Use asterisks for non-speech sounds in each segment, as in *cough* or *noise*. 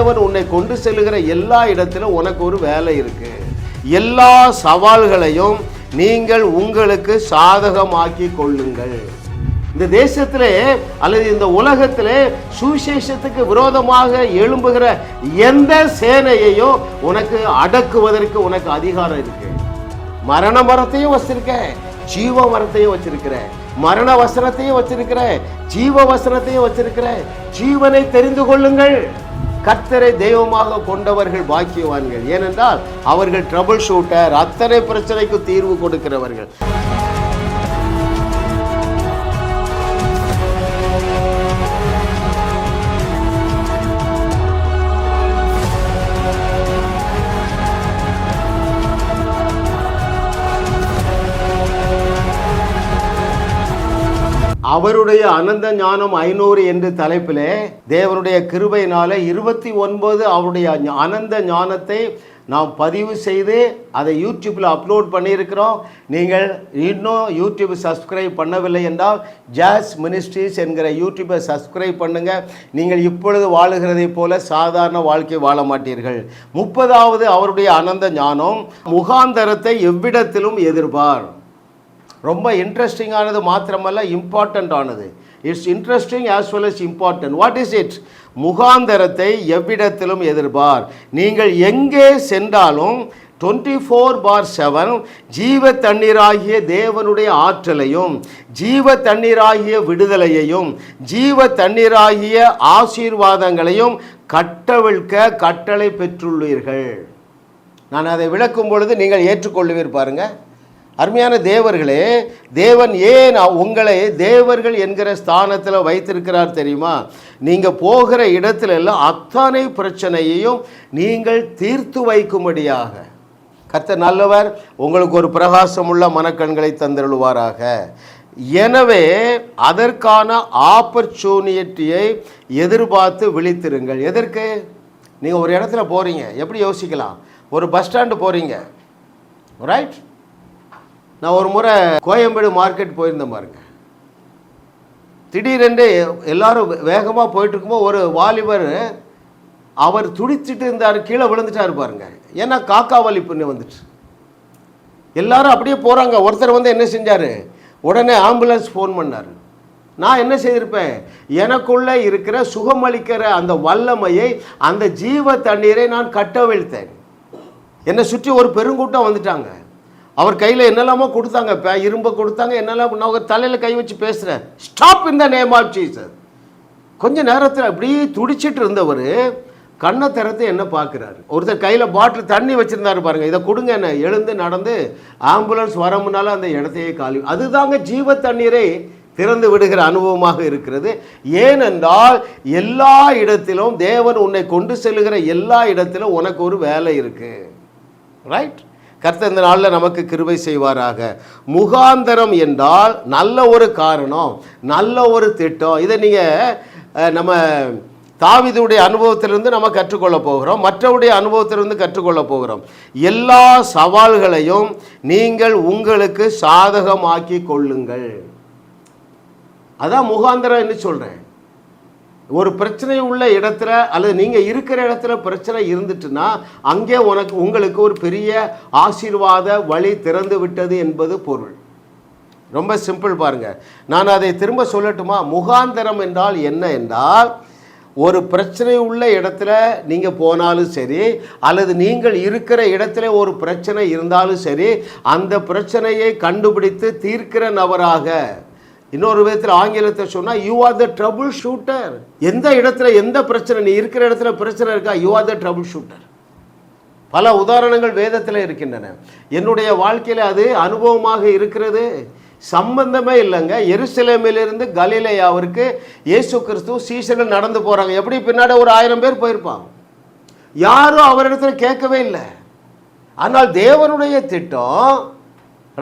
தேவன் உன்னை கொண்டு செல்லுகிற எல்லா இடத்திலும் உனக்கு ஒரு வேலை இருக்கு. எல்லா சவால்களையும் நீங்கள் உங்களுக்கு சாதகமாக்கி கொள்ளுங்கள். இந்த தேசத்திலே அல்லது இந்த உலகத்திலே சுவிசேஷத்துக்கு விரோதமாக எழும்புகிற எந்த சேனையையும் உனக்கு அடக்குவதற்கு உனக்கு அதிகாரம் இருக்கு. மரண மரத்தையும் வச்சிருக்க ஜீவ மரத்தையும் வச்சிருக்கிற மரண வசனத்தையும் வச்சிருக்கிற ஜீவ வசனத்தையும் வச்சிருக்கிற ஜீவனை தெரிந்து கொள்ளுங்கள். கர்த்தரை தெய்வமாக கொண்டவர்கள் பாக்கியவான்கள். ஏனென்றால் அவர்கள் ட்ரபிள் ஷூட்டர் அத்தனை பிரச்சனைக்கு தீர்வு கொடுக்கிறவர்கள். அவருடைய அனந்த ஞானம் ஐநூறு என்று தலைப்பிலே தேவனுடைய கிருபையினால இருபத்தி ஒன்பது அவருடைய அனந்த ஞானத்தை நாம் பதிவு செய்து அதை யூடியூப்பில் அப்லோட் பண்ணியிருக்கிறோம். நீங்கள் இன்னும் யூடியூப் சப்ஸ்கிரைப் பண்ணவில்லை என்றால் ஜாஸ் மினிஸ்ட்ரீஸ் என்கிற யூடியூப்பை சப்ஸ்கிரைப் பண்ணுங்கள் நீங்கள் இப்பொழுது வாழுகிறதைப் போல சாதாரண வாழ்க்கை வாழ மாட்டீர்கள். முப்பதாவது அவருடைய அனந்த ஞானம் முகாந்தரத்தை எவ்விடத்திலும் எதிர்பார் ரொம்ப இன்ட்ரெஸ்டிங்கானது மாத்திரமல்ல இம்பார்ட்டண்ட் ஆனது. It's interesting as well is important what is it முகாந்தரத்தை எவ்விடத்திலும் எதிர்பார். நீங்கள் எங்கே சென்றாலும் டுவெண்ட்டி ஃபோர் பார் செவன் ஜீவ தண்ணீராகிய தேவனுடைய ஆற்றலையும் ஜீவ தண்ணீராகிய விடுதலையையும் ஜீவ தண்ணீராகிய ஆசீர்வாதங்களையும் கட்டவிழ்க்க கட்டளை பெற்றுள்ளீர்கள். நான் அதை விளக்கும் பொழுது நீங்கள் ஏற்றுக்கொள்ளுவீர் பாருங்கள் அருமையான தேவர்களே தேவன் ஏன் உங்களை தேவர்கள் என்கிற ஸ்தானத்தில் வைத்திருக்கிறார் தெரியுமா? நீங்கள் போகிற இடத்துல எல்லாம் அத்தனை பிரச்சனையையும் நீங்கள் தீர்த்து வைக்கும்படியாக. கத்த நல்லவர் உங்களுக்கு ஒரு பிரகாசமுள்ள மனக்கண்களை தந்தருளுவாராக. எனவே அதற்கான ஆப்பர்ச்சுனிட்டியை எதிர்பார்த்து விழித்திருங்கள். எதற்கு? நீங்கள் ஒரு இடத்துல போகிறீங்க எப்படி யோசிக்கலாம்? ஒரு பஸ் ஸ்டாண்டு போகிறீங்க ரைட் நான் ஒரு முறை கோயம்பேடு மார்க்கெட் போயிருந்தேன் பாருங்க. திடீரென்று எல்லாரும் வேகமாக போயிட்டுருக்கும்போது ஒரு வாலிபர் அவர் துடிச்சிட்டு இருந்தார் கீழே விழுந்துட்டாரு பாருங்க. ஏன்னா காக்கா வலிப்புன்னு வந்துட்டு எல்லாரும் அப்படியே போகிறாங்க ஒருத்தர் வந்து என்ன செஞ்சார்? உடனே ஆம்புலன்ஸ் ஃபோன் பண்ணார். நான் என்ன செய்திருப்பேன்? எனக்குள்ளே இருக்கிற சுகமளிக்கிற அந்த வல்லமையை அந்த ஜீவ தண்ணீரை நான் கட்டவிழ்த்தேன். என்னை சுற்றி ஒரு பெருங்கூட்டம் வந்துட்டாங்க. அவர் கையில் என்னெல்லாமோ கொடுத்தாங்க. பே இரும்பை கொடுத்தாங்க என்னெல்லாம் நான் தலையில் கை வச்சு பேசுகிறேன் ஸ்டாப் இந்த நேம் ஆஃப் ஜீசஸ் கொஞ்ச நேரத்தில் அப்படியே துடிச்சிட்டு இருந்தவர் கண்ணை திறத்து என்ன பார்க்குறாரு? ஒருத்தர் கையில் பாட்டில் தண்ணி வச்சுருந்தாரு பாருங்கள் இதை கொடுங்க என்ன? எழுந்து நடந்து ஆம்புலன்ஸ் வர முன்னால் அந்த இடத்தையே காலி. அதுதாங்க ஜீவ தண்ணீரை திறந்து விடுகிற அனுபவமாக இருக்கிறது. ஏனென்றால் எல்லா இடத்திலும் தேவன் உன்னை கொண்டு செல்லுகிற எல்லா இடத்திலும் உனக்கு ஒரு வேலை இருக்குது ரைட் கர்த்த இந்த நாளில் நமக்கு கிருபை செய்வாராக. முகாந்தரம் என்றால் நல்ல ஒரு காரணம் நல்ல ஒரு திட்டம். இதை நீங்கள் நம்ம தாவிதுடைய அனுபவத்திலிருந்து நம்ம கற்றுக்கொள்ள போகிறோம். மற்றவருடைய அனுபவத்திலிருந்து கற்றுக்கொள்ள போகிறோம். எல்லா சவால்களையும் நீங்கள் உங்களுக்கு சாதகமாக்கி கொள்ளுங்கள். அதான் முகாந்திரம் என்ன சொல்கிறேன் ஒரு பிரச்சனை உள்ள இடத்துல அல்லது நீங்கள் இருக்கிற இடத்துல பிரச்சனை இருந்துட்டுன்னா அங்கே உனக்கு உங்களுக்கு ஒரு பெரிய ஆசீர்வாத வழி திறந்து விட்டது என்பது பொருள். ரொம்ப சிம்பிள் பாருங்கள் நான் அதை திரும்ப சொல்லட்டுமா? முகாந்தரம் என்றால் என்ன என்றால் ஒரு பிரச்சனை உள்ள இடத்துல நீங்கள் போனாலும் சரி அல்லது நீங்கள் இருக்கிற இடத்துல ஒரு பிரச்சனை இருந்தாலும் சரி அந்த பிரச்சனையை கண்டுபிடித்து தீர்க்கிற நபராக இன்னொரு விதத்தில் ஆங்கிலத்தை சொன்னால் you are the troubleshooter எந்த இடத்துல எந்த பிரச்சனை நீ இருக்கிற இடத்துல பிரச்சனை இருக்கா you are the troubleshooter பல உதாரணங்கள் வேதத்தில் இருக்கின்றன. என்னுடைய வாழ்க்கையில் அது அனுபவமாக இருக்கிறது. சம்பந்தமே இல்லைங்க. எருசலேமிலிருந்து கலிலேயாவிற்கு இயேசு கிறிஸ்து சீசர்கள் நடந்து போகிறாங்க எப்படி? பின்னாடி ஒரு ஆயிரம் பேர் போயிருப்பாங்க. யாரும் அவரிடத்துல கேட்கவே இல்லை. ஆனால் தேவனுடைய திட்டம்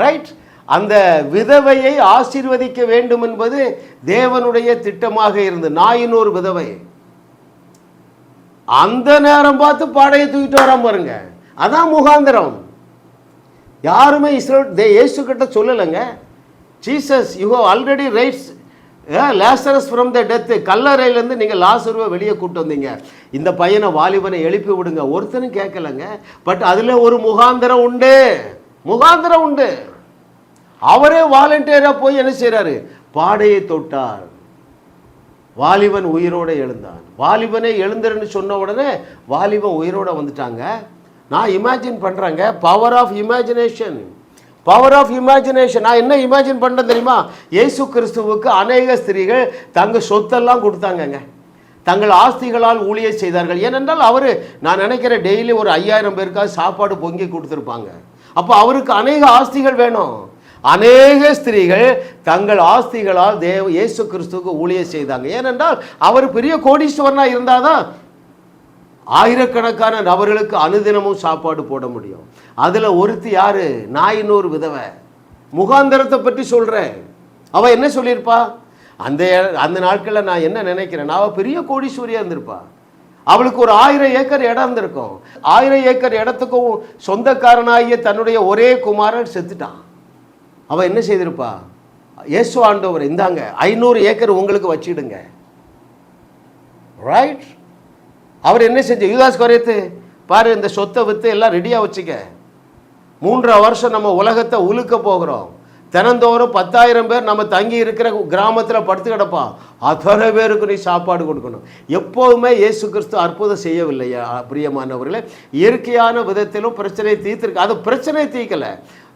ரைட் அந்த விதவையை ஆசீர்வதிக்க வேண்டும் என்பது தேவனுடைய திட்டமாக இருந்தது நாயினூர் விதவை. அந்த நேரம் பார்த்து பாடையை தூக்கிட்டு வராம பாருங்க. அதான் முகாந்திரம். யாருமே இஸ்ரேல் தே இயேசு கிட்ட சொல்லலைங்க. ஜீசஸ் யூ ஹவ் ஆல்ரெடி ரைட்ஸ் லேசரஸ் ஃப்ரம் த டெத்து. கல்லறையிலேருந்து நீங்கள் லாசருவை வெளியே கூட்டு வந்தீங்க. இந்த பையனை வாலிபனை எழுப்பி விடுங்க. ஒருத்தனும் கேட்கலங்க. பட் அதில் ஒரு முகாந்திரம் உண்டு. முகாந்திரம் உண்டு. அவரே வாலண்டியராக போய் என்ன செய்கிறாரு பாடையை தொட்டார். வாலிபன் உயிரோட எழுந்தான். வாலிபனே எழுந்துருன்னு சொன்ன உடனே வாலிபன் உயிரோட வந்துட்டாங்க. நான் இமேஜின் பண்ணுறேங்க power of imagination power of imagination நான் என்ன இமேஜின் பண்ணுறேன் தெரியுமா? இயேசு கிறிஸ்துவுக்கு அநேக ஸ்திரீகள் தங்கள் சொத்தெல்லாம் கொடுத்தாங்கங்க. தங்கள் ஆஸ்திகளால் ஊழிய செய்தார்கள். ஏனென்றால் அவர் நான் நினைக்கிறேன் டெய்லி ஒரு ஐயாயிரம் பேருக்காக சாப்பாடு பொங்கி கொடுத்துருப்பாங்க. அப்போ அவருக்கு அநேக ஆஸ்திகள் வேணும். அநேக ஸ்திரீகள் தங்கள் ஆஸ்திகளால் தேவ இயேசு கிறிஸ்துவுக்கு ஊழியர் செய்தாங்க. ஏனென்றால் அவர் பெரிய கோடீஸ்வரனா இருந்தாதான் ஆயிரக்கணக்கான நபர்களுக்கு அனுதினமும் சாப்பாடு போட முடியும். அதில் ஒருத்தி யார்? நாயினூறு விதவை. முகாந்தரத்தை பற்றி சொல்கிறேன் அவள் என்ன சொல்லியிருப்பா? அந்த அந்த நாட்களில் நான் என்ன நினைக்கிறேன் அவள் பெரிய கோடீஸ்வரியாக இருந்திருப்பா. அவளுக்கு ஒரு ஆயிரம் ஏக்கர் இடம் இருந்திருக்கும். ஆயிரம் ஏக்கர் இடத்துக்கும் சொந்தக்காரனாகிய தன்னுடைய ஒரே குமாரன் செத்துட்டான். அவள் என்ன செய்திருப்பா? இயேசு ஆண்டவர் இந்தாங்க ஐநூறு ஏக்கர் உங்களுக்கு வச்சிடுங்க. ரைட் அவர் என்ன செஞ்ச யுதாஸ் குறையத்து பாரு இந்த சொத்தை விற்று எல்லாம் ரெடியாக வச்சுக்க. மூன்றரை வருஷம் நம்ம உலகத்தை உழுக்க போகிறோம். தினந்தோறும் பத்தாயிரம் பேர் நம்ம தங்கி இருக்கிற கிராமத்தில் படுத்து கிடப்பான். அத்தனை பேருக்கு நீ சாப்பாடு கொடுக்கணும். எப்போதுமே இயேசு கிறிஸ்து அற்புதம் செய்யவில்லையா பிரியமானவர்களே? இயற்கையான விதத்திலும் பிரச்சனையை தீர்த்திருக்கு. அது பிரச்சனையை தீர்க்கலை.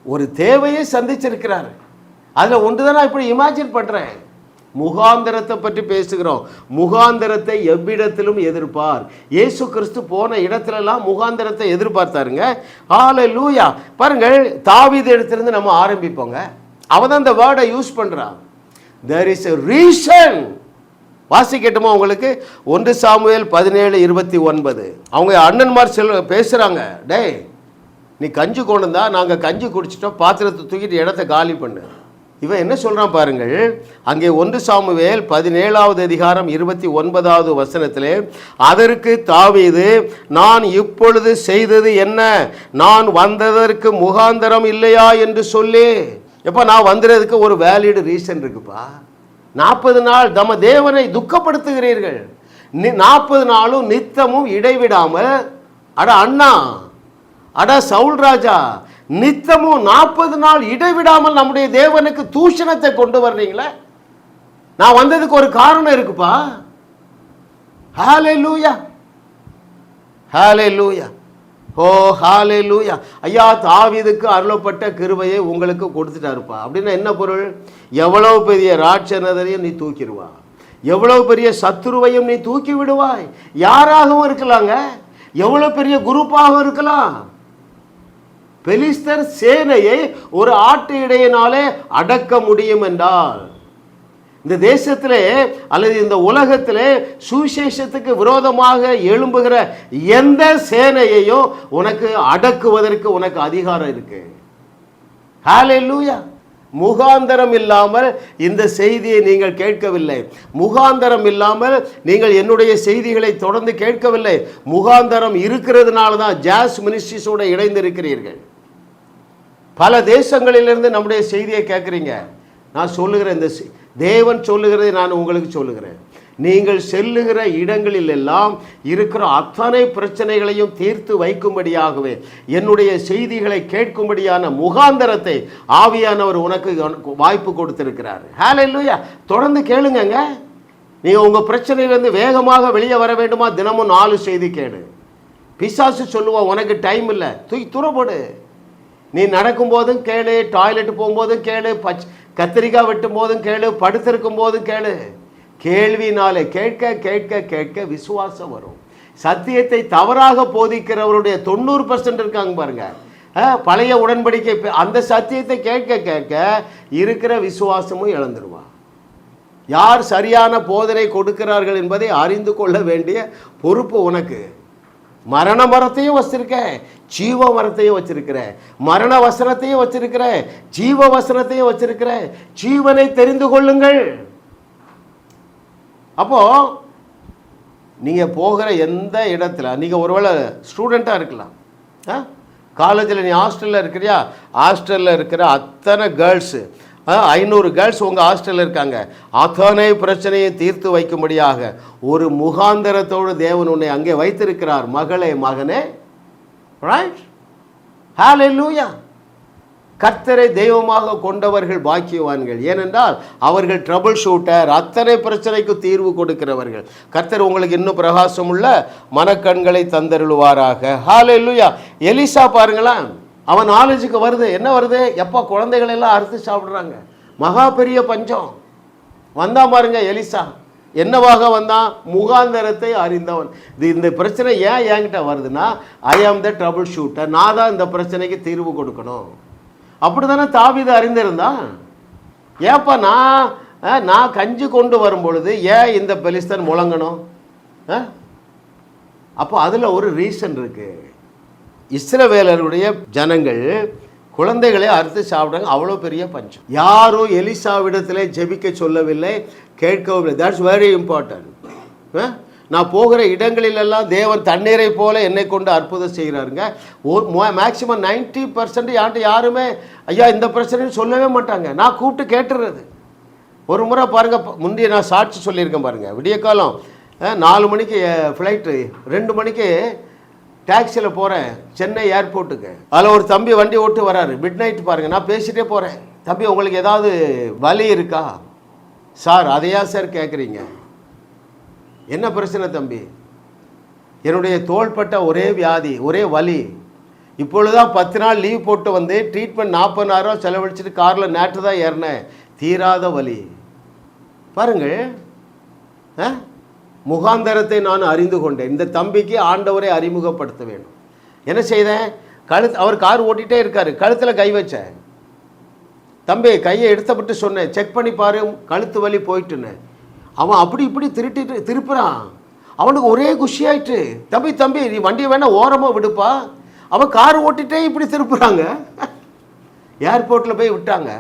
ஒரு தேவையை சந்திச்சிருக்கிறார். அதில் ஒன்று தான் நான் இப்படி இமேஜின் பண்ணுறேன் முகாந்திரத்தை பற்றி பேசுகிறோம். முகாந்திரத்தை எவ்விடத்திலும் எதிர்ப்பார். இயேசு கிறிஸ்து போன இடத்துலலாம் முகாந்திரத்தை எதிர்பார்த்தாருங்க. ஆலை லூயா பாருங்கள் தாவித இடத்துலேருந்து நம்ம ஆரம்பிப்போங்க. அவன் தான் இந்த வேர்டை யூஸ் பண்ணுறான் தெர் இஸ் எ ரீசன் வாசிக்கட்டுமா உங்களுக்கு? ஒன்று சாமுவேல் பதினேழு இருபத்தி ஒன்பது. அவங்க அண்ணன்மார் செல் பேசுகிறாங்க டேய் நீ கஞ்சி கொண்டு வந்தா நாங்கள் கஞ்சி குடிச்சிட்டோம் பாத்திரத்தை தூக்கிட்டு இடத்த காலி பண்ணு. இவன் என்ன சொல்கிறான் பாருங்கள்? அங்கே ஒன்று சாமுவேல் பதினேழாவது அதிகாரம் இருபத்தி ஒன்பதாவது வசனத்திலே அதற்கு தாவீது நான் இப்பொழுது செய்தது என்ன? நான் வந்ததற்கு முகாந்தரம் இல்லையா என்று சொல்லி. எப்போ நான் வந்துடுறதுக்கு ஒரு வேலிடு ரீசன் இருக்குப்பா. நாற்பது நாள் தம தேவனை துக்கப்படுத்துகிறீர்கள். நாற்பது நாளும் நித்தமும் இடைவிடாமல் அட அண்ணா அட சவுல் ராஜா நித்தமும் நாற்பது நாள் இடைவிடாமல் நம்முடைய தேவனுக்கு தூஷணத்தை கொண்டு வர்றீங்களே? நான் வந்ததுக்கு ஒரு காரணம் இருக்குப்பா. ஹாலே லூயா ஹாலே லூயா ஓ ஹாலே லூயா ஐயா தாவிதுக்கு அருளப்பட்ட கிருபையை உங்களுக்கு கொடுத்துட்டாருப்பா. அப்படின்னா என்ன பொருள்? எவ்வளவு பெரிய ராட்சநதரையும் நீ தூக்கிடுவா எவ்வளவு பெரிய சத்துருவையும் நீ தூக்கி விடுவாய். யாராகவும் இருக்கலாங்க. எவ்வளோ பெரிய குரூப்பாகவும் இருக்கலாம். பெலிஸ்தர் சேனையை ஒரு ஆட்டு இடையினாலே அடக்க முடியும் என்றால் இந்த தேசத்திலே அல்லது இந்த உலகத்திலே சுவிசேஷத்துக்கு விரோதமாக எழும்புகிற எந்த சேனையையும் உனக்கு அடக்குவதற்கு உனக்கு அதிகாரம் இருக்கு. ஹாலே லூயா முகாந்தரம் இல்லாமல் இந்த செய்தியை நீங்கள் கேட்கவில்லை. முகாந்தரம் இல்லாமல் நீங்கள் என்னுடைய செய்திகளை தொடர்ந்து கேட்கவில்லை. முகாந்தரம் இருக்கிறதுனால தான் ஜாஸ் மினிஸ்ட்ரிஸோடு இணைந்திருக்கிறீர்கள். பல தேசங்களிலிருந்து நம்முடைய செய்தியை கேட்குறீங்க. நான் சொல்லுகிற இந்த தேவன் சொல்லுகிறதை நான் உங்களுக்கு சொல்லுகிறேன். நீங்கள் செல்லுகிற இடங்களில் எல்லாம் இருக்கிற அத்தனை பிரச்சனைகளையும் தீர்த்து வைக்கும்படியாகவே என்னுடைய செய்திகளை கேட்கும்படியான முகாந்தரத்தை ஆவியானவர் உனக்கு வாய்ப்பு கொடுத்திருக்கிறார். ஹேலே இல்லையா தொடர்ந்து கேளுங்கங்க. நீங்கள் உங்கள் பிரச்சனையிலேருந்து வேகமாக வெளியே வர வேண்டுமா? தினமும் நாலு செய்தி கேடு பிசாசு சொல்லுவோம் உனக்கு டைம் இல்லை. தூக்கி துறப்படு நீ நடக்கும் போதும் கேளு டாய்லெட் போகும்போதும் கேளு பச் கத்திரிக்காய் வெட்டும் போதும் கேளு படுத்திருக்கும் போதும் கேளு. கேள்வினாலே கேட்க கேட்க கேட்க விசுவாசம் வரும். சத்தியத்தை தவறாக போதிக்கிறவருடைய தொண்ணூறு பர்சன்ட் இருக்காங்க பாருங்க. பழைய உடன்படிக்கை அந்த சத்தியத்தை கேட்க கேட்க இருக்கிற விசுவாசமும் இழந்துருவா. யார் சரியான போதனை கொடுக்கிறார்கள் என்பதை அறிந்து கொள்ள வேண்டிய பொறுப்பு உனக்கு. மரண மரத்தையும் வச்சிருக்கேன். ஜீவ மரத்தையும் வச்சிருக்கிறேன். மரண வசனத்தையும் வச்சிருக்கிறேன். ஜீவ வசனத்தையும் வச்சிருக்கிறேன். ஜீவனை தெரிந்து கொள்ளுங்கள். அப்போ நீங்கள் போகிற எந்த இடத்துல நீங்கள் ஒருவேளை ஸ்டூடெண்ட்டாக இருக்கலாம். ஆ? காலேஜில் நீ ஹாஸ்டலில் இருக்கிறியா? ஹாஸ்டலில் இருக்கிற அத்தனை கேர்ள்ஸு ஐநூறு கேர்ள்ஸ் உங்கள் ஹாஸ்டலில் இருக்காங்க. அத்தனை பிரச்சனையை தீர்த்து வைக்கும்படியாக ஒரு முகாந்தரத்தோடு தேவன் உன்னை அங்கே வைத்திருக்கிறார் மகளே மகனே. ரைட் ஹalleluya கர்த்தரை தெய்வமாக கொண்டவர்கள் பாக்கியவான்கள். ஏனென்றால் அவர்கள் ட்ரபுள் ஷூட்டர் அத்தனை பிரச்சனைக்கு தீர்வு கொடுக்கிறவர்கள். கர்த்தர் உங்களுக்கு இன்னும் பிரகாசம் உள்ள மனக்கண்களை தந்தருளுவாராக. லூயா எலிசா பாருங்களேன். அவன் நாலேஜுக்கு வருது. என்ன வருது? எப்போ குழந்தைகளெல்லாம் அறுத்து சாப்பிட்றாங்க? மகா பெரிய பஞ்சம். வந்தா பாருங்க எலிசா. என்னவாக வந்தான் முகாந்தரத்தை அறிந்தவன். இது இந்த பிரச்சனை ஏன் என்கிட்ட வருதுன்னா ஐ ஆம் த ட்ரபுள் ஷூட்டர் நான் தான் இந்த பிரச்சனைக்கு தீர்வு கொடுக்கணும். அப்படி தானே தாவிதை அறிந்திருந்தான் ஏப்பா நான் ஆ, நான் கஞ்சி கொண்டு வரும் பொழுது ஏன் இந்த பெலிஸ்தன் முழங்கணும்? ஆ? அப்போ அதில் ஒரு ரீசன் இருக்குது இஸ்ரவேலருடைய ஜனங்கள் குழந்தைகளை அறுத்து சாப்பிடுறாங்க. அவ்வளோ பெரிய பஞ்சம். யாரும் எலிசாவிடத்தில் ஜெபிக்க சொல்லவில்லை கேட்கவும் இல்லை. தட்ஸ் வெரி இம்பார்ட்டன்ட் நான் போகிற இடங்களிலெல்லாம் தேவன் தண்ணீரை போல என்னை கொண்டு அற்புதம் செய்கிறாருங்க. மேக்சிமம் நைன்ட்டி பர்சன்ட் யார்கிட்ட யாருமே ஐயா இந்த பிரச்சனைன்னு சொல்லவே மாட்டாங்க. நான் கூப்பிட்டு கேட்டுறது. ஒரு முறை பாருங்க முந்தைய நான் சாட்சி சொல்லியிருக்கேன் பாருங்கள் விடிய காலம் நாலு மணிக்கு ஃப்ளைட்டு ரெண்டு மணிக்கு டாக்ஸியில் போகிறேன் சென்னை ஏர்போர்ட்டுக்கு. அதில் ஒரு தம்பி வண்டி ஓட்டு வராரு. மிட் நைட் பாருங்க நான் பேசிட்டே போகிறேன் தம்பி உங்களுக்கு ஏதாவது வலி இருக்கா? சார் அதையா சார் கேட்குறீங்க என்ன பிரச்சனை தம்பி? என்னுடைய தோள்பட்ட ஒரே வியாதி ஒரே வலி. இப்பொழுதுதான் பத்து நாள் லீவ் போட்டு வந்து ட்ரீட்மெண்ட் நாற்பதாயிரம் செலவழிச்சிட்டு காரில் நேற்று தான் ஏறினேன். தீராத வலி. பாருங்கள். ஆ? முகாந்தரத்தை நான் அறிந்து கொண்டேன். இந்த தம்பிக்கு ஆண்டவரை அறிமுகப்படுத்த வேண்டும். என்ன செய்தேன்? கழுத்து அவர் கார் ஓட்டிகிட்டே இருக்கார். கழுத்தில் கை வச்சேன். தம்பி கையை எடுத்தப்பட்டு சொன்னேன். செக் பண்ணி பாரு கழுத்து வலி போயிட்டுன்னு. அவன் அப்படி இப்படி திருட்டிட்டு திருப்புறான். அவனுக்கு ஒரே குஷியாயிட்டு தம்பி தம்பி நீ வண்டியை வேணால் ஓரமாக விடுப்பா. அவன் கார் ஓட்டிகிட்டே இப்படி திருப்புறாங்க. *laughs* ஏர்போர்ட்டில் போய் விட்டாங்க.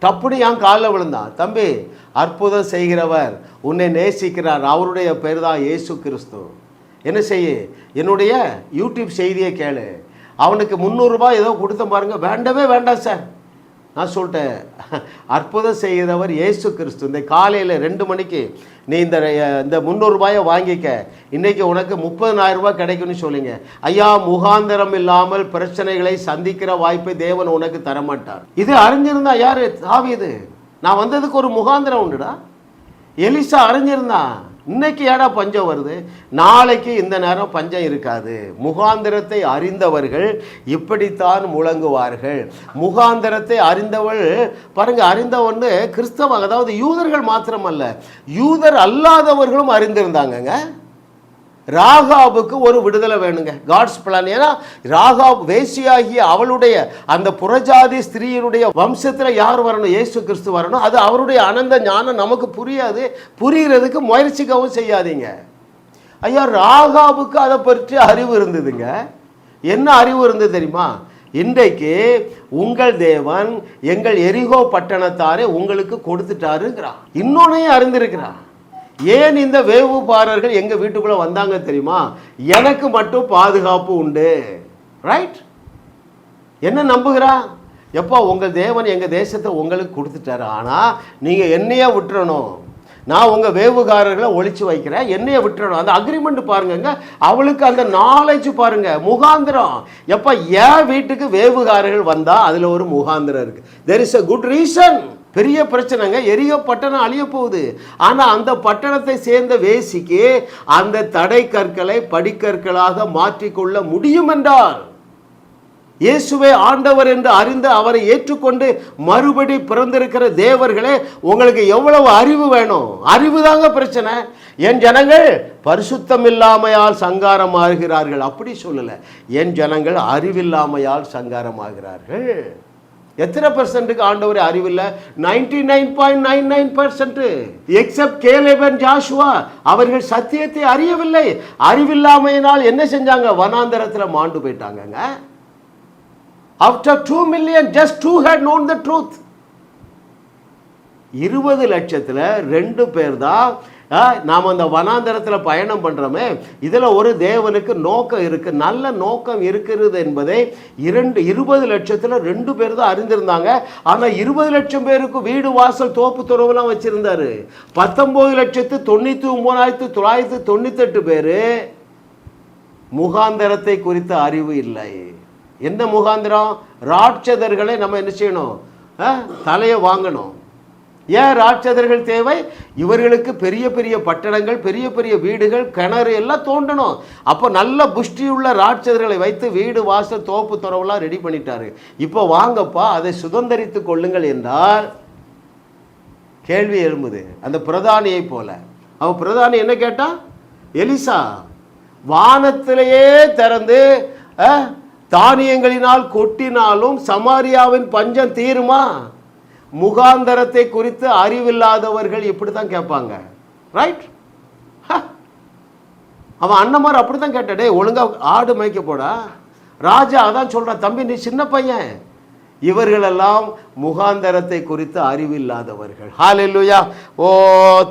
டப்புனு என் காலில் விழுந்தான். தம்பி அற்புதம் செய்கிறவர். உன்னை நேசிக்கிறார். அவருடைய பேர் தான் இயேசு கிறிஸ்து. என்ன செய்ய? என்னுடைய யூடியூப் செய்தியை கேளு. அவனுக்கு முந்நூறுரூபா ஏதோ கொடுத்த பாருங்க. வேண்டவே வேண்டாம் சார் நான் சொல்லிட்டேன். அற்புதம் செய்கிறவர் இயேசு கிறிஸ்து. இந்த காலையில் ரெண்டு மணிக்கு நீ இந்த இந்த முந்நூறுரூபாயை வாங்கிக்க. இன்றைக்கி உனக்கு முப்பதனாயிரம் கிடைக்கும்னு சொல்லுங்க. ஐயா முகாந்திரம் இல்லாமல் பிரச்சனைகளை சந்திக்கிற வாய்ப்பை தேவன் உனக்கு தரமாட்டார். இது அறிஞ்சிருந்தா யார்? தாவீது நான் வந்ததுக்கு ஒரு முகாந்திரம் உண்டுடா. எலிசா அறிஞ்சிருந்தான் இன்னைக்கு ஏடா பஞ்சம் வருது? நாளைக்கு இந்த நேரம் பஞ்சம் இருக்காது. முகாந்திரத்தை அறிந்தவர்கள் இப்படித்தான் முழங்குவார்கள். முகாந்திரத்தை அறிந்தவள் பாருங்க அறிந்தவன்னு கிறிஸ்தவ அதாவது யூதர்கள் மாத்திரமல்ல யூதர் அல்லாதவர்களும் அறிந்திருந்தாங்கங்க. ராகாவுக்கு ஒரு விடுதலை வேணுங்க. காட்ஸ் பிளான் ஏன்னா ராகாப் வேசியாகிய அவளுடைய அந்த புறஜாதி ஸ்திரீயினுடைய வம்சத்தில் யார் வரணும்? ஏசு கிறிஸ்து வரணும். அது அவருடைய அனந்த ஞானம் நமக்கு புரியாது. புரிகிறதுக்கு முயற்சிக்கவும் செய்யாதீங்க. ஐயா ராகாவுக்கு அதை பற்றி அறிவு இருந்ததுங்க. என்ன அறிவு இருந்தது தெரியுமா? இன்றைக்கு உங்கள் தேவன் எங்கள் எரிகோ பட்டணத்தாரே உங்களுக்கு கொடுத்துட்டாருங்கிறான் இன்னொன்னையும் அறிந்திருக்கிறான் ஏன் இந்த வேவுபாரர்கள் எங்கள் வீட்டுக்குள்ளே வந்தாங்க தெரியுமா? எனக்கு மட்டும் பாதுகாப்பு உண்டு. ரைட் என்ன நம்புகிறா? எப்போ உங்கள் தேவன் எங்கள் தேசத்தை உங்களுக்கு கொடுத்துட்டாரு. ஆனால் நீங்கள் என்னையே விட்டுறணும். நான் உங்கள் வேவுகாரர்களை ஒழிச்சு வைக்கிறேன். என்னைய விட்டுறணும். அந்த அக்ரிமெண்ட் பாருங்கங்க. அவளுக்கு அந்த நாலேஜ் பாருங்க. முகாந்திரம். எப்போ என் வீட்டுக்கு வேவுகாரர்கள் வந்தால் அதில் ஒரு முகாந்திரம் இருக்குது there is a good reason பெரிய பிரச்சனைங்க. எரிய பட்டணம் அழிய போகுது. ஆனால் அந்த பட்டணத்தை சேர்ந்த வேசிக்கு அந்த தடை கற்களை படிக்கற்களாக மாற்றிக்கொள்ள முடியும் என்றால் இயேசுவே ஆண்டவர் என்று அறிந்து அவரை ஏற்றுக்கொண்டு மறுபடி பிறந்திருக்கிற தேவர்களே உங்களுக்கு எவ்வளவு அறிவு வேணும்? அறிவு தாங்க பிரச்சனை. என் ஜனங்கள் பரிசுத்தம் இல்லாமையால் சங்காரமாகிறார்கள். அப்படி சொல்லலை. என் ஜனங்கள் அறிவில்லாமையால் சங்காரம் ஆகிறார்கள் எத்தனை பர்சன்ட்டுக்கு ஆண்டவர் அறிவில்லை? Ninety nine point nine nine percent except Caleb Joshua அவர்கள் சத்தியத்தை அறியவில்லை. அறிவில்லாமையினால் என்ன செஞ்சாங்க? வனாந்தரத்தில் மாண்டு போயிட்டாங்கங்க. After two million just two had known the truth இருபது லட்சத்தில் ரெண்டு பேர் தான் நாம் அந்த வனாந்தரத்தில் பயணம் பண்ணுறோமே இதில் ஒரு தேவனுக்கு நோக்கம் இருக்குது நல்ல நோக்கம் இருக்கிறது என்பதை இரண்டு இருபது லட்சத்தில் ரெண்டு பேர் தான் அறிந்திருந்தாங்க. ஆனால் இருபது லட்சம் பேருக்கு வீடு வாசல் தோப்பு துறவுலாம் வச்சுருந்தாரு. பத்தொம்போது லட்சத்து தொண்ணூற்றி ஒம்பதாயிரத்து தொள்ளாயிரத்து தொண்ணூத்தெட்டு பேர் முகாந்தரத்தை குறித்த அறிவு இல்லை. எந்த முகாந்திரம்? ராட்சதர்களை நம்ம என்ன செய்யணும்? ஆ? தலையை வாங்கணும். ஏன் ராட்சதர்கள் தேவை? இவர்களுக்கு பெரிய பெரிய பட்டணங்கள் பெரிய பெரிய வீடுகள் கிணறு எல்லாம் தோண்டணும். அப்போ நல்ல புஷ்டியுள்ள ராட்சதர்களை வைத்து வீடு வாசல் தோப்பு துறவுலாம் ரெடி பண்ணிட்டாரு. இப்போ வாங்கப்பா அதை சுதந்தரித்து கொள்ளுங்கள் என்றால் கேள்வி எழும்புது. அந்த பிரதானியை போல. அவன் பிரதானி என்ன கேட்டான் எலிசா வானத்திலேயே திறந்து தானியங்களினால் கொட்டினாலும் சமாரியாவின் பஞ்சம் தீருமா? முகாந்தரத்தை குறித்து அறிவில்லாதவர்கள் இப்படி தான் கேட்பாங்க ரைட் அவன் அண்ணமார் அப்படி தான் கேட்ட ஒழுங்கா ஆடு மேய்க்க போடா. ராஜா அதான் சொல்றான் தம்பி நீ சின்ன பையன். இவர்களெல்லாம் முகாந்தரத்தை குறித்து அறிவில்லாதவர்கள். Hallelujah oh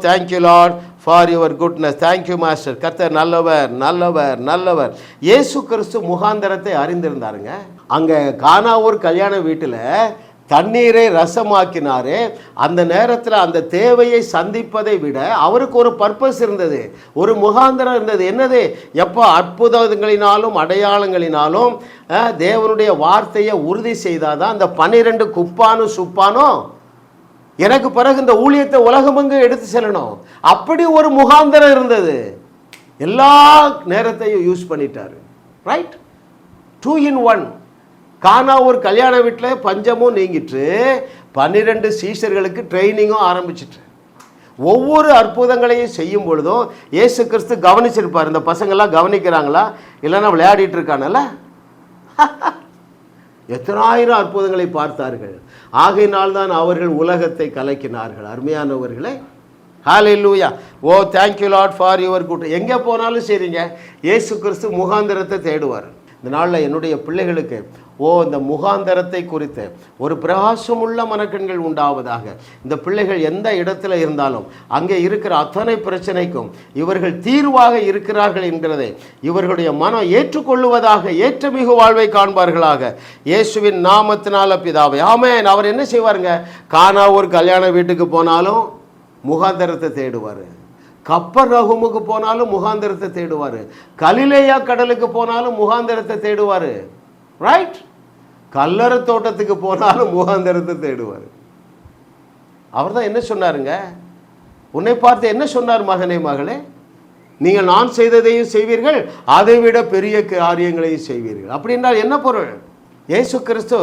thank you Lord for your goodness thank you master கர்த்தர் நல்லவர் நல்லவர் நல்லவர். இயேசு கிறிஸ்து முகாந்தரத்தை அறிந்திருந்தாருங்க. அங்கே கானாவூர் கல்யாண வீட்டில் தண்ணீரை ரசமாக்கினாரே. அந்த நேரத்தில் அந்த தேவையை சந்திப்பதை விட அவருக்கு ஒரு பர்பஸ் இருந்தது. ஒரு முகாந்திரம் இருந்தது. என்னது? எப்போ அற்புதங்களினாலும் அடையாளங்களினாலும் தேவனுடைய வார்த்தையை உறுதி செய்தாதான் அந்த பன்னிரெண்டு குப்பானும் சுப்பானும் எனக்கு பிறகு இந்த ஊழியத்தை உலகமெங்கு எடுத்து செல்லணும்? அப்படி ஒரு முகாந்திரம் இருந்தது. எல்லா நேரத்தையும் யூஸ் பண்ணிட்டாரு. Right to in one Cana ஒரு கல்யாண வீட்டில் பஞ்சமும் நீங்கிட்டு பன்னிரெண்டு சீஷர்களுக்கு ட்ரைனிங்கும் ஆரம்பிச்சிட்டு ஒவ்வொரு அற்புதங்களையும் செய்யும் பொழுதும் ஏசு கிறிஸ்து கவனிச்சிருப்பார். இந்த பசங்கள்லாம் கவனிக்கிறாங்களா? இல்லைன்னா விளையாடிட்டு இருக்கானல்ல? *laughs* எத்தனாயிரம் அற்புதங்களை பார்த்தார்கள். ஆகையினால்தான் அவர்கள் உலகத்தை கலக்கினார்கள். அருமையானவர்களே லூயா ஓ thank you Lord for your கூட்டம் எங்கே போனாலும் சரிங்க. ஏசு கிறிஸ்து முகாந்திரத்தை தேடுவார். இந்த நாளில் என்னுடைய பிள்ளைகளுக்கு ஓ இந்த முகாந்தரத்தை குறித்து. ஒரு பிரகாசமுள்ள மனக்கண்கள் உண்டாவதாக. இந்த பிள்ளைகள் எந்த இடத்துல இருந்தாலும் அங்கே இருக்கிற அத்தனை பிரச்சனைக்கும் இவர்கள் தீர்வாக இருக்கிறார்கள் என்கிறதை இவர்களுடைய மனம் ஏற்றுக்கொள்ளுவதாக ஏற்றமிகு வாழ்வை காண்பார்களாக. இயேசுவின் நாமத்தினால பிதாவை ஆமேன். அவர் என்ன செய்வாருங்க? காணா ஒரு கல்யாண வீட்டுக்கு போனாலும் முகாந்தரத்தை தேடுவார். கப்பர் ரகுமுக்கு போனாலும் முகாந்திரத்தை தேடுவார். கலிலேயா கடலுக்கு போனாலும் முகாந்திரத்தை தேடுவார். ரைட் கல்லறை தோட்டத்துக்கு போனாலும் முகாந்திரத்தை தேடுவார். அவர் தான் என்ன சொன்னாருங்க? உன்னை பார்த்து என்ன சொன்னார் மகனே மகளே? நீங்கள் நான் செய்ததையும் செய்வீர்கள் அதை விட பெரிய காரியங்களையும் செய்வீர்கள். அப்படின்னால் என்ன பொருள்? ஏசு கிறிஸ்து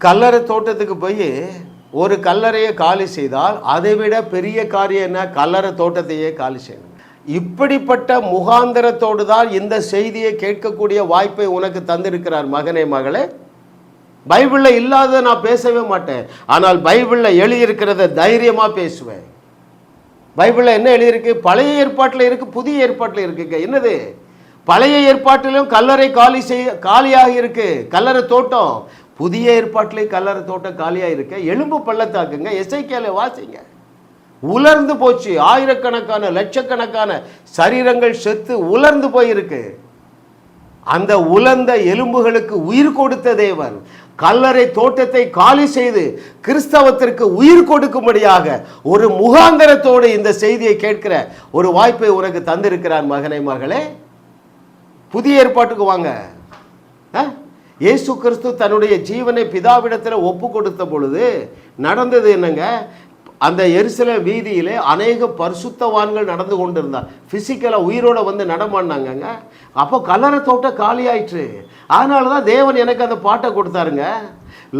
கல்லறை தோட்டத்துக்கு போய் ஒரு கல்லறையை காலி செய்தால் அதை விட பெரிய காரியம் என்ன? கல்லறை தோட்டத்தையே காலி செய்யணும். இப்படிப்பட்ட முகாந்திரத்தோடு தான் இந்த செய்தியை கேட்கக்கூடிய வாய்ப்பை உனக்கு தந்திருக்கிறார் மகனே மகளே. பைபிளில் இல்லாத நான் பேசவே மாட்டேன். ஆனால் பைபிளில் எழுதியிருக்கிறத தைரியமாக பேசுவேன். பைபிளில் என்ன எழுதியிருக்கு? பழைய ஏற்பாட்டில் இருக்கு புதிய ஏற்பாட்டில் இருக்குங்க என்னது? பழைய ஏற்பாட்டிலும் கல்லறை காலி செய்ய காலியாக இருக்கு. கல்லறை தோட்டம். புதிய ஏற்பாட்டிலே கல்லறை தோட்டம் காலியாக இருக்கு. எலும்பு பள்ளத்தாக்குங்க. எசைக்கேல வாசிங்க. உலர்ந்து போச்சு. ஆயிரக்கணக்கான லட்சக்கணக்கான சரீரங்கள் செத்து உலர்ந்து போயிருக்கு. அந்த உலர்ந்த எலும்புகளுக்கு உயிர் கொடுத்த தேவன் கல்லறை தோட்டத்தை காலி செய்து கிறிஸ்தவத்திற்கு உயிர் கொடுக்கும்படியாக ஒரு முகாந்தரத்தோடு இந்த செய்தியை கேட்கிற ஒரு வாய்ப்பை உனக்கு தந்திருக்கிறார் மகனை மகளே. புதிய ஏற்பாட்டுக்கு வாங்க. ஆ? இயேசு கிறிஸ்து தன்னுடைய ஜீவனை பிதாவிடத்தில் ஒப்பு கொடுத்த பொழுது நடந்தது என்னங்க? அந்த எரிசல வீதியிலே அநேக பரிசுத்தவான்கள் நடந்து கொண்டிருந்தார். ஃபிசிக்கலாக உயிரோடு வந்து நடமாடினாங்கங்க. அப்போ கல்லறை தோட்டம் காலியாயிற்று. அதனால தான் தேவன் எனக்கு அந்த பாட்டை கொடுத்தாருங்க.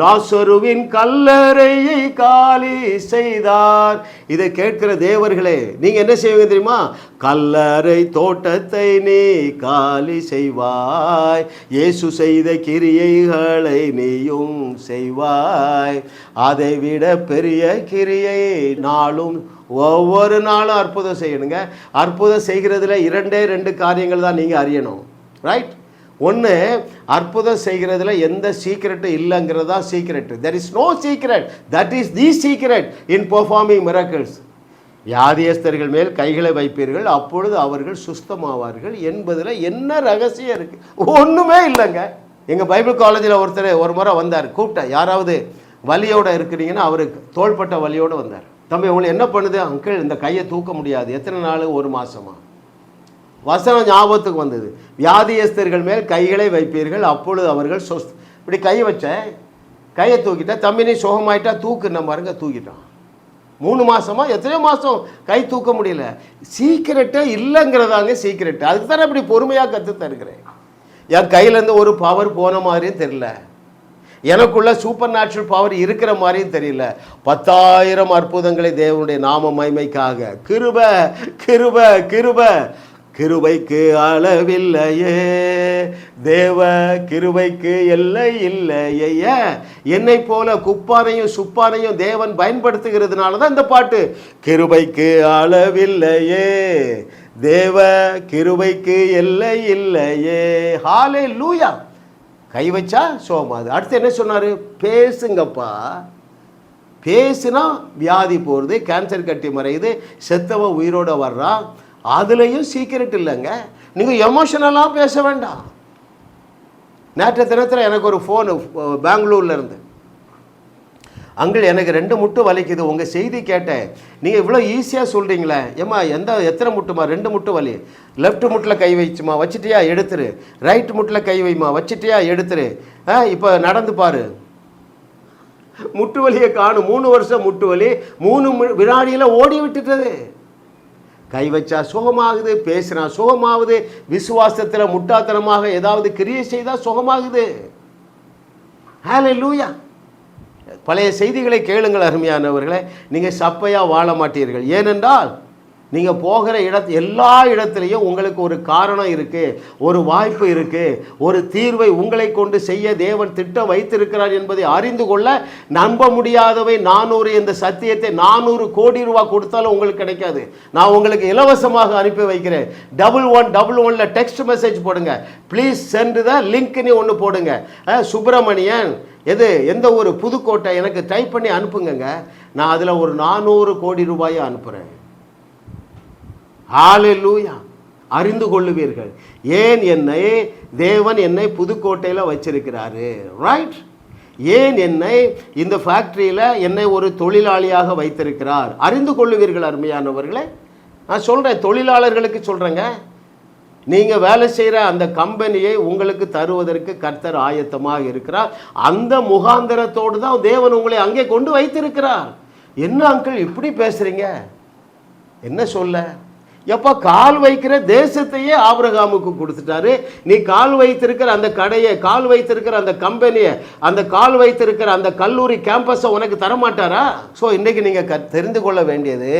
லாசருவின் கல்லறையை காலி செய்தார். இதை கேட்கிற தேவர்களே நீங்க என்ன செய்வீங்க தெரியுமா? கல்லறை தோட்டத்தை நீ காலி செய்வாய். இயேசு செய்த கிரியைகளை நீயும் செய்வாய். அதை விட பெரிய கிரியை நாளும் ஒவ்வொரு நாளும் அற்புதம் செய்யணுங்க. அற்புதம் செய்கிறதுல இரண்டே ரெண்டு காரியங்கள் தான் நீங்கள் அறியணும். ரைட் ஒன்று அற்புதம் செய்கிறதுல எந்த சீக்ரெட்டும் இல்லைங்கிறது தான் secret there is no secret that is the secret in performing miracles வியாதியஸ்தர்கள் மேல் கைகளை வைப்பீர்கள் அப்பொழுது அவர்கள் சுஸ்தமாவார்கள் என்பதில் என்ன ரகசியம் இருக்குது ஒன்றுமே இல்லைங்க. எங்கள் பைபிள் காலேஜில் ஒருத்தர் ஒரு முறை வந்தார் கூப்பிட்டேன் யாராவது வலியோடு இருக்கிறீங்கன்னா அவருக்கு தோள்பட்ட வலியோடு வந்தார். தம்பி உங்களை என்ன பண்ணுது? அங்கிள் இந்த கையை தூக்க முடியாது. எத்தனை நாள்? ஒரு மாதமாக வசனம் ஞாபகத்துக்கு வந்தது. வியாதியஸ்தர்கள் மேல் கைகளை வைப்பீர்கள் அப்பொழுது அவர்கள் சொஸ் இப்படி கை வச்சேன் கையை தூக்கிட்டா தம்பினி சுகமாயிட்டா தூக்குன பாருங்க தூக்கிட்டான். மூணு மாதமாக எத்தனையோ மாதம் கை தூக்க முடியல. சீக்கிரட்டே இல்லைங்கிறதாங்க சீக்கிரட்டு. அதுக்கு தானே இப்படி பொறுமையாக கற்று தருகிறேன். என் கையிலேருந்து ஒரு பவர் போன மாதிரியும் தெரியல. எனக்குள்ள சூப்பர் நேச்சுரல் பவர் இருக்கிற மாதிரியும் தெரியல. பத்தாயிரம் அற்புதங்களை தேவனுடைய நாம மைமைக்காக கிருப கிருப கிருப. கிருபைக்கு அளவில்லையே. தேவ கிருபைக்கு எல்லை இல்லையே. என்னை போல குப்பானையும் சுப்பானையும் தேவன் பயன்படுத்துகிறதுனால தான் இந்த பாட்டு. கிருபைக்கு அளவில்லையே. தேவ கிருபைக்கு எல்லை இல்லையே. ஹாலே லூயா கை வச்சா சோமாது அடுத்து என்ன சொன்னார்? பேசுங்கப்பா. பேசுனா வியாதி போகிறது கேன்சர் கட்டி மறையுது செத்தவன் உயிரோடு வர்றான். அதுலேயும் சீக்கிரட் இல்லைங்க. நீங்கள் எமோஷனலாக பேச வேண்டாம். நேற்று தினத்தில் எனக்கு ஒரு ஃபோனு பெங்களூர்லேருந்து அங்கிள் எனக்கு ரெண்டு முட்டு வலிக்குது. உங்கள் செய்தி கேட்டேன். நீங்கள் இவ்வளோ ஈஸியாக சொல்கிறீங்களே ஏம்மா எந்த எத்தனை முட்டுமா ரெண்டு முட்டு வலி. லெஃப்ட் முட்டில் கை வச்சுமா வச்சுட்டியா? எடுத்துரு. ரைட் முட்டில் கை வைமா வச்சுட்டியா? எடுத்துரு. ஆ இப்போ நடந்து பாரு. முட்டு வலியை காணும். மூணு வருஷம் முட்டு வலி. மூணு வினாடியில் ஓடி விட்டுட்டது. கை வச்சா சுகமாகுது பேசினா சுகமாகுது விசுவாசத்தில் முட்டாத்தனமாக ஏதாவது கிரியை செய்தால் சுகமாகுது. ஹேலே லூயா பழைய செய்திகளை கேளுங்கள் அருமையானவர்களே. நீங்கள் சப்பையாக வாழ மாட்டீர்கள். ஏனென்றால் நீங்கள் போகிற இடத்து எல்லா இடத்துலையும் உங்களுக்கு ஒரு காரணம் இருக்குது ஒரு வாய்ப்பு இருக்குது ஒரு தீர்வை உங்களை கொண்டு செய்ய தேவன் திட்டம் வைத்திருக்கிறார் என்பதை அறிந்து கொள்ள நம்ப முடியாதவை நானூறு இந்த சத்தியத்தை நானூறு கோடி ரூபா கொடுத்தாலும் உங்களுக்கு கிடைக்காது. நான் உங்களுக்கு இலவசமாக அனுப்பி வைக்கிறேன். டபுள் ஒன் டபுள் ஒனில் டெக்ஸ்ட் மெசேஜ் போடுங்க. ப்ளீஸ் சென்று த லிங்க்னு ஒன்று போடுங்க. சுப்பிரமணியன் எது எந்த ஒரு புதுக்கோட்டை எனக்கு டைப் பண்ணி அனுப்புங்கங்க. நான் அதில் ஒரு நானூறு கோடி ரூபாயை அனுப்புகிறேன் ஹாலெல்லூயா அறிந்து கொள்ளுவீர்கள். ஏன் என்னை தேவன் என்னை புதுக்கோட்டையில் வச்சிருக்கிறாரு. ரைட் ஏன் என்னை இந்த ஃபேக்ட்ரியில் என்னை ஒரு தொழிலாளியாக வைத்திருக்கிறார். அறிந்து கொள்ளுவீர்கள் அருமையானவர்களே. நான் சொல்கிறேன் தொழிலாளர்களுக்கு சொல்கிறேங்க நீங்கள் வேலை செய்கிற அந்த கம்பெனியை உங்களுக்கு தருவதற்கு கர்த்தர் ஆயத்தமாக இருக்கிறார். அந்த முகாந்திரத்தோடு தான் தேவன் உங்களை அங்கே கொண்டு வைத்திருக்கிறார். என்ன அங்கிள் இப்படி பேசுகிறீங்க என்ன சொல்ல? எப்போ கால் வைக்கிற தேசத்தையே ஆபிரகாமுக்கு கொடுத்துட்டாரு. நீ கால் வைத்திருக்கிற அந்த கடையை கால் வைத்திருக்கிற அந்த கம்பெனியை அந்த கால் வைத்திருக்கிற அந்த கல்லூரி கேம்பஸை உனக்கு தரமாட்டாரா? ஸோ இன்றைக்கி நீங்கள் க தெரிந்து கொள்ள வேண்டியது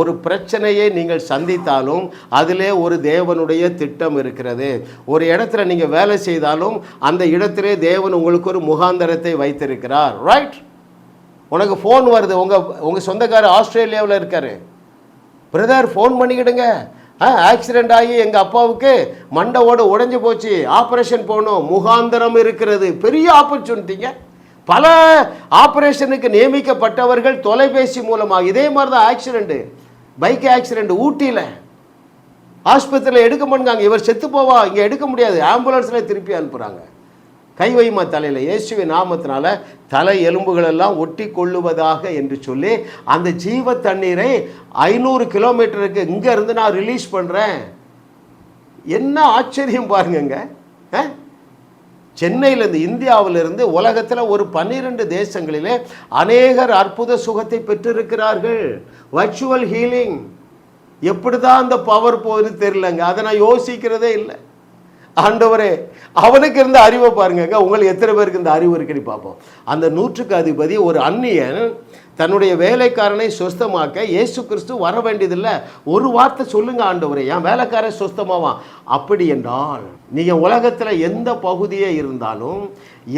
ஒரு பிரச்சனையை நீங்கள் சந்தித்தாலும் அதிலே ஒரு தேவனுடைய திட்டம் இருக்கிறது. ஒரு இடத்துல நீங்கள் வேலை செய்தாலும் அந்த இடத்திலே தேவன் உங்களுக்கு ஒரு முகாந்தரத்தை வைத்திருக்கிறார். ரைட் உனக்கு ஃபோன் வருது. உங்கள் உங்கள் சொந்தக்காரர் ஆஸ்திரேலியாவில் இருக்காரு. பிரதர் ஃபோன் பண்ணிக்கிடுங்க. ஆ ஆக்சிடெண்ட் ஆகி எங்கள் அப்பாவுக்கு மண்டவோடு உடஞ்சி போச்சு. ஆப்ரேஷன் போகணும். முகாந்திரம் இருக்கிறது. பெரிய ஆப்பர்ச்சுனிட்டிங்க பல ஆப்ரேஷனுக்கு நியமிக்கப்பட்டவர்கள் தொலைபேசி மூலமாக இதே மாதிரி தான் ஆக்சிடெண்ட்டு பைக் ஆக்சிடெண்ட் ஊட்டியில். ஆஸ்பத்திரியில் எடுக்க மாட்டாங்க. இவர் செத்து போவா. இங்கே எடுக்க முடியாது. ஆம்புலன்ஸில் திருப்பி அனுப்புகிறாங்க கை வைமா தலையில் இயேசுவின் நாமத்தினால தலை எலும்புகளெல்லாம் ஒட்டி கொள்ளுவதாக என்று சொல்லி அந்த ஜீவ தண்ணீரை ஐநூறு கிலோமீட்டருக்கு இங்கே இருந்து நான் ரிலீஸ் பண்ணுறேன் என்ன ஆச்சரியம் பாருங்கங்க. ஆ? சென்னையிலேருந்து இந்தியாவிலிருந்து உலகத்தில் ஒரு பன்னிரெண்டு தேசங்களிலே அநேகர் அற்புத சுகத்தை பெற்றிருக்கிறார்கள். வர்ச்சுவல் ஹீலிங் எப்படி தான் அந்த பவர் போகுது தெரியலங்க. அதை நான் யோசிக்கிறதே இல்லை. ஆண்டவரே அவனுக்கு இருந்த அறிவை பாருங்கங்க. உங்களுக்கு எத்தனை பேருக்கு இந்த அறிவு இருக்குன்னு பார்ப்போம். அந்த நூற்றுக்கு அதிபதி ஒரு அந்நியன் தன்னுடைய வேலைக்காரனை சொஸ்தமாக்க இயேசு கிறிஸ்து வர வேண்டியதில்லை. ஒரு வார்த்தை சொல்லுங்க ஆண்டவரே என் வேலைக்காரன் சொஸ்தமாவான். அப்படி என்றால் நீங்கள் உலகத்தில் எந்த பகுதியே இருந்தாலும்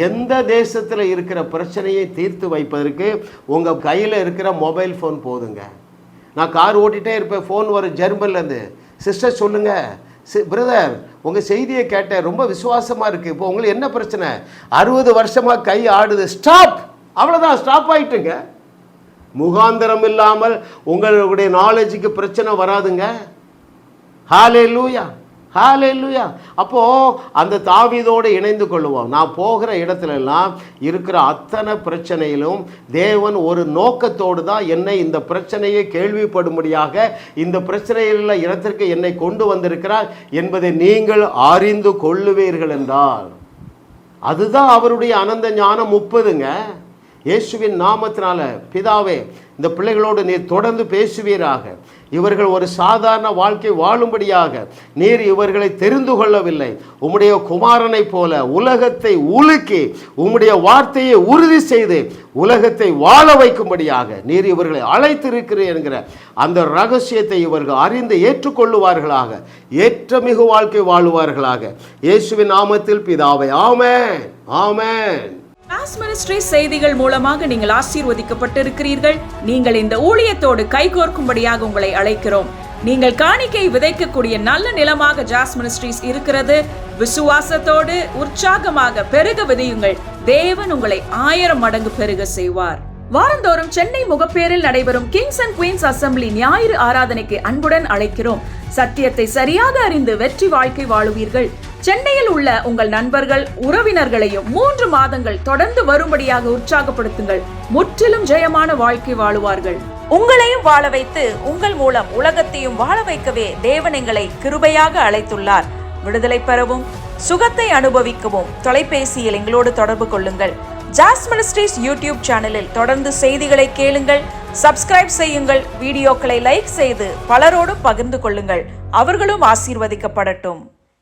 எந்த தேசத்தில் இருக்கிற பிரச்சனையை தீர்த்து வைப்பதற்கு உங்கள் கையில் இருக்கிற மொபைல் ஃபோன் போதுங்க. நான் கார் ஓட்டிகிட்டே இருப்பேன் ஃபோன் வரும் ஜெர்மன்லேருந்து சிஸ்டர் சொல்லுங்கள் பிரதர் உங்கள் செய்தியை கேட்டேன். ரொம்ப விசுவாசமாக இருக்குது இப்போ உங்களுக்கு என்ன பிரச்சனை? அறுபது வருஷமாக கை ஆடுது. ஸ்டாப் அவ்வளோதான் ஸ்டாப் ஆகிட்டுங்க முகாந்திரம் இல்லாமல் உங்களுடைய நாலேஜுக்கு பிரச்சனை வராதுங்க. ஹாலே லூயா ஹாலே இல்லையா அப்போது அந்த தாவிதோடு இணைந்து கொள்ளுவோம். நான் போகிற இடத்துலலாம் இருக்கிற அத்தனை பிரச்சனையிலும் தேவன் ஒரு நோக்கத்தோடு தான் என்னை இந்த பிரச்சனையை கேள்விப்படும்படியாக இந்த பிரச்சனையில் இடத்திற்கு என்னை கொண்டு வந்திருக்கிறார் என்பதை நீங்கள் அறிந்து கொள்ளுவீர்கள் என்றால். அதுதான் அவருடைய அனந்த ஞானம் முப்பதுங்க. இயேசுவின் நாமத்தினால பிதாவே இந்த பிள்ளைகளோடு நீர் தொடர்ந்து பேசுவீராக. இவர்கள் ஒரு சாதாரண வாழ்க்கை வாழும்படியாக நீர் இவர்களை தெரிந்து கொள்ளவில்லை. உம்முடைய குமாரனைப் போல உலகத்தை உலுக்கி உம்முடைய வார்த்தையை உறுதி செய்து உலகத்தை வாழ வைக்கும்படியாக நீர் இவர்களை அழைத்திருக்கிறீர் என்கிற அந்த ரகசியத்தை இவர்கள் அறிந்து ஏற்றுக்கொள்ளுவார்களாக ஏற்றமிகு வாழ்க்கை வாழுவார்களாக. இயேசுவின் நாமத்தில் பிதாவை ஆமென் ஆமேன். கிளாஸ் மினிஸ்ட்ரி செய்திகள் மூலமாக நீங்கள் ஆசீர்வதிக்கப்பட்டிருக்கிறீர்கள். நீங்கள் இந்த ஊழியத்தோடு கைகோர்க்கும்படியாக உங்களை அழைக்கிறோம். நீங்கள் காணிக்கை விதைக்கக்கூடிய நல்ல நிலமாக ஜாஸ் மினிஸ்ட்ரீஸ் இருக்கிறது. விசுவாசத்தோடு உற்சாகமாக பெருக விதையுங்கள். தேவன் உங்களை ஆயிரம் மடங்கு பெருக செய்வார். வாரந்தோறும் சென்னை முகப்பேரில் நடைபெறும் கிங்ஸ் அண்ட் குயின்ஸ் அசம்பிளி ஞாயிறு ஆராதனைக்கு அன்புடன் அழைக்கிறோம். சத்தியத்தை சரியாக அறிந்து வெற்றி வாழ்க்கை வாழுவீர்கள். சென்னையில் உள்ள உங்கள் நண்பர்கள் உறவினர்களையும் மூன்று மாதங்கள் தொடர்ந்து வரும்படியாக உற்சாகப்படுத்துங்கள். முற்றிலும் ஜெயமான வாழ்க்கை வாழுவார்கள். உங்களையும் வாழ வைத்து உங்கள் மூலம் உலகத்தையும் வாழ வைக்கவே தேவன் எங்களை கிருபையாக அழைத்துள்ளார். விடுதலை பெறவும் சுகத்தை அனுபவிக்கவும் தொலைபேசியில் எங்களோடு தொடர்பு கொள்ளுங்கள். ஜாஸ் மினிஸ்ட்ரீஸ் யூடியூப் சேனலில் தொடர்ந்து செய்திகளை கேளுங்கள். சப்ஸ்கிரைப் செய்யுங்கள். வீடியோக்களை லைக் செய்து பலரோடு பகிர்ந்து கொள்ளுங்கள். அவர்களும் ஆசீர்வதிக்கப்படட்டும்.